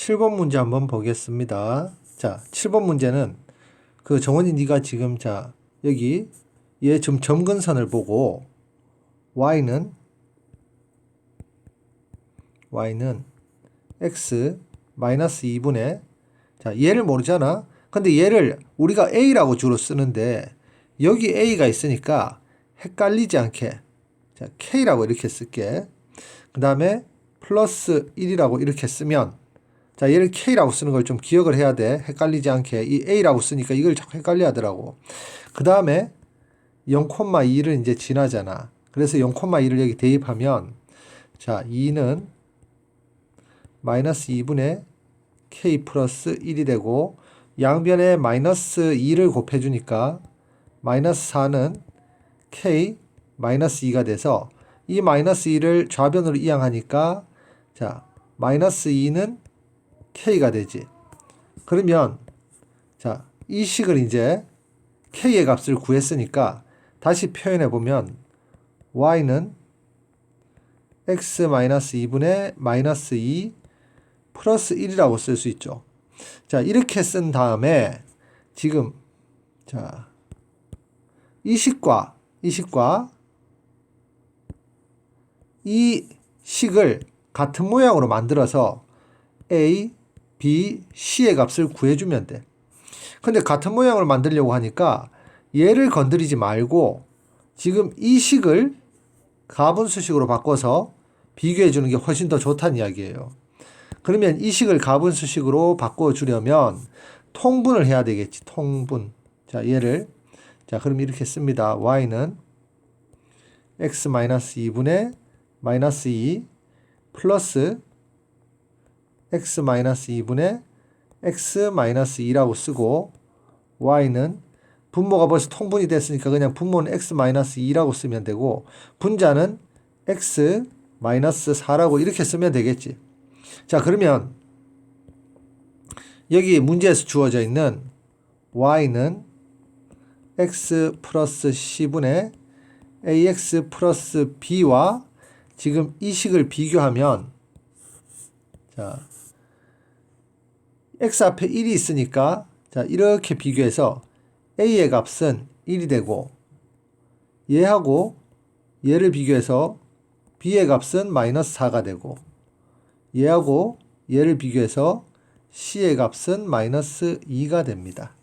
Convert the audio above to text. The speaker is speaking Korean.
7번 문제 한번 보겠습니다. 자, 7번 문제는 그 정원이 네가 지금 자, 여기 얘좀 점근선을 보고 y는 y는 x 마이너스 2분의 자, 얘를 모르잖아. 근데 얘를 우리가 a라고 주로 쓰는데 여기 a가 있으니까 헷갈리지 않게 자, k라고 이렇게 쓸게. 그 다음에 플러스 1이라고 이렇게 쓰면 자 얘를 k라고 쓰는 걸 좀 기억을 해야 돼. 헷갈리지 않게. 이 a라고 쓰니까 이걸 자꾸 헷갈려 하더라고. 그 다음에 0,2를 이제 지나잖아. 그래서 0,2를 여기 대입하면 자 2는 마이너스 2분의 k 플러스 1이 되고 양변에 마이너스 2를 곱해주니까 마이너스 4는 k 마이너스 2가 돼서 이 마이너스 2를 좌변으로 이항하니까 자 마이너스 2는 k가 되지. 그러면 자 이 식을 이제 k의 값을 구했으니까 다시 표현해 보면 y는 x 마이너스 2분의 마이너스 2 플러스 1이라고 쓸 수 있죠. 자 이렇게 쓴 다음에 지금 자 이 식과 이 식과 이 식을 같은 모양으로 만들어서 a, b, c의 값을 구해주면 돼. 근데 같은 모양을 만들려고 하니까 얘를 건드리지 말고 지금 이 식을 가분수식으로 바꿔서 비교해 주는 게 훨씬 더 좋다는 이야기예요. 그러면 이 식을 가분수식으로 바꿔 주려면 통분을 해야 되겠지. 통분. 자, 얘를. 자, 그럼 이렇게 씁니다. y는 x-2분의 마이너스 2 플러스 x 마이너스 2분의 x 마이너스 2라고 쓰고 y는 분모가 벌써 통분이 됐으니까 그냥 분모는 x 마이너스 2라고 쓰면 되고 분자는 x 마이너스 4라고 이렇게 쓰면 되겠지. 자 그러면 여기 문제에서 주어져 있는 y는 x 플러스 c분의 ax 플러스 b와 지금 이 식을 비교하면 자 x 앞에 1이 있으니까 자 이렇게 비교해서 a의 값은 1이 되고 얘하고 얘를 비교해서 b의 값은 마이너스 4가 되고 얘하고 얘를 비교해서 c의 값은 마이너스 2가 됩니다.